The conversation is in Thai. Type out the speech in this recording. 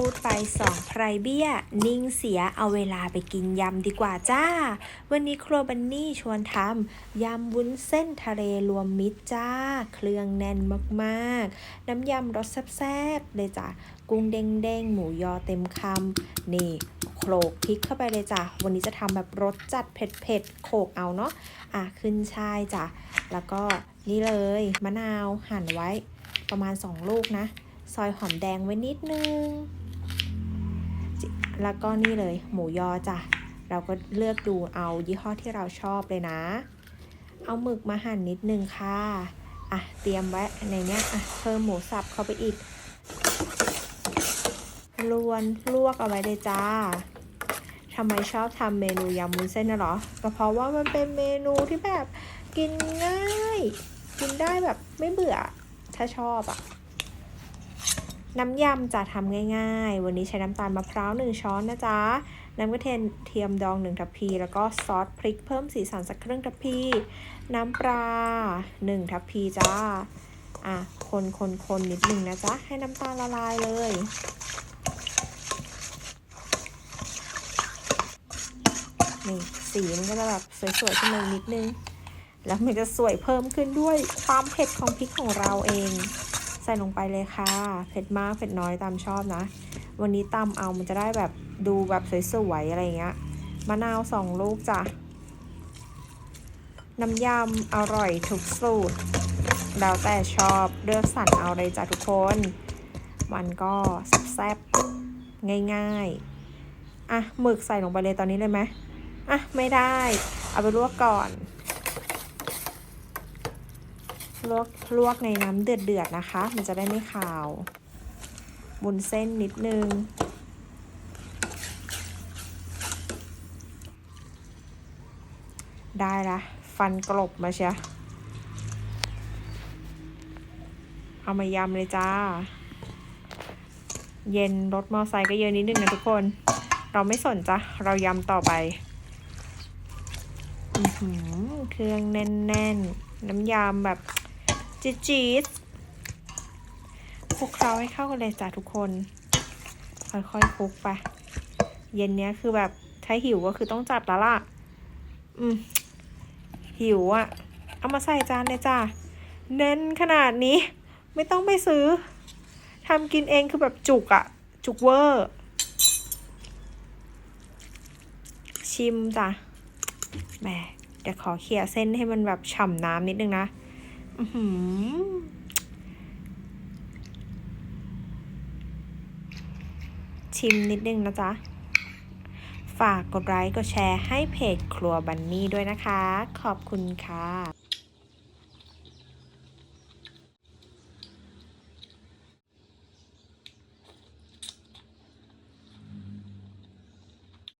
พูดไปสองไพรเบี้ย นิ่งเสียเอาเวลาไปกินยำดีกว่าจ้า วันนี้ครัวบันนี่ชวนทำยำวุ้นเส้นทะเลรวมมิตรจ้า เครื่องแน่นมากๆ น้ำยำรสแซ่บๆเลยจ้ะกุ้งเด้งๆ หมูยอเต็มคำนี่โขลกพริกเข้าไปเลยจ้ะวันนี้จะทำแบบรสจัดเผ็ดๆโขลกเอาเนาะอะขึ้นช่ายจ้ะแล้วก็นี่เลยมะนาวหั่นไว้ประมาณ 2 ลูกนะ ซอยหอมแดงไว้นิดนึง แล้วก็นี่เลยหมูยอจ้ะ เราก็เลือกดูเอายี่ห้อที่เราชอบเลยนะ เอาหมึกมาหั่นนิดนึงค่ะ อะ เตรียมไว้ในเนี้ยอะเพิ่มหมูสับเข้าไปอีกลวนลวกเอาไว้เลยจ้าทำไมชอบทำเมนูยำวุ้นเส้นน่ะเหรอ ก็เพราะว่ามันเป็นเมนูที่แบบกินง่าย กินได้แบบไม่เบื่อ ถ้าชอบอะ น้ำยำจะทำง่าย ๆ วันนี้ใช้น้ำตาลมะพร้าว 1 ช้อนนะจ๊ะ น้ำกระเทียมเทียมดอง 1 ทัพพี แล้วก็ซอสพริกเพิ่มสีสันสักครึ่งทัพพี น้ำปลา 1 ทัพพีจ้า อะ คนคนคนนิดนึงนะจ๊ะ ให้น้ำตาลละลายเลย นี่ สีมันก็จะแบบสวยๆขึ้นมานิดนึง แล้วมันจะสวยเพิ่มขึ้นด้วยความเผ็ดของพริกของเราเอง ใส่ลงไปเลยค่ะ เผ็ดมากเผ็ดน้อยตามชอบนะ วันนี้ตำเอามันจะได้แบบดูแบบสวยๆอะไรเงี้ย มะนาวสองลูกจ้ะ น้ำยำอร่อยทุกสูตรแล้วแต่ชอบเลือกสรรเอาเลยจ้ะทุกคน มันก็แซ่บๆง่ายๆ อะหมึกใส่ลงไปเลยตอนนี้เลยไหมอะไม่ได้ เอาไปลวกก่อน ลวกลวกในน้ำเดือดเดือดๆนะคะ มันจะได้ไม่ขาวบุนเส้นนิดนึง ได้ละฟันกลบมาเชียเอามายำเลยจ้า เย็นรถมอไซค์ก็เยอะนิดนึงนะทุกคน เราไม่สนจ้ะ เรายำต่อไปอือหือเครื่องแน่นๆน้ำยำแบบ จี๊ดจี๊ดคลุกเคล้าให้เข้ากันเลยจ้ะทุกคน ค่อยๆคลุกไป เย็นเนี้ยคือแบบถ้าหิวก็คือต้องจัดแล้วล่ะ อืม หิวอะ่ะ เอามาใส่จานเลยจ้ะแน่นขนาดนี้ ไม่ต้องไปซื้อทำกินเองคือแบบจุกอะ่ะ จุกเวอร์ ชิมจ้ะแหมเดี๋ยวขอเขี่ยเส้นให้มันแบบฉ่ำน้ำนิดนึงนะ ชิมนิดนึงนะจ๊ะ ฝากกดไลค์กดแชร์ให้เพจครัวบันนี่ด้วยนะคะ ขอบคุณค่ะ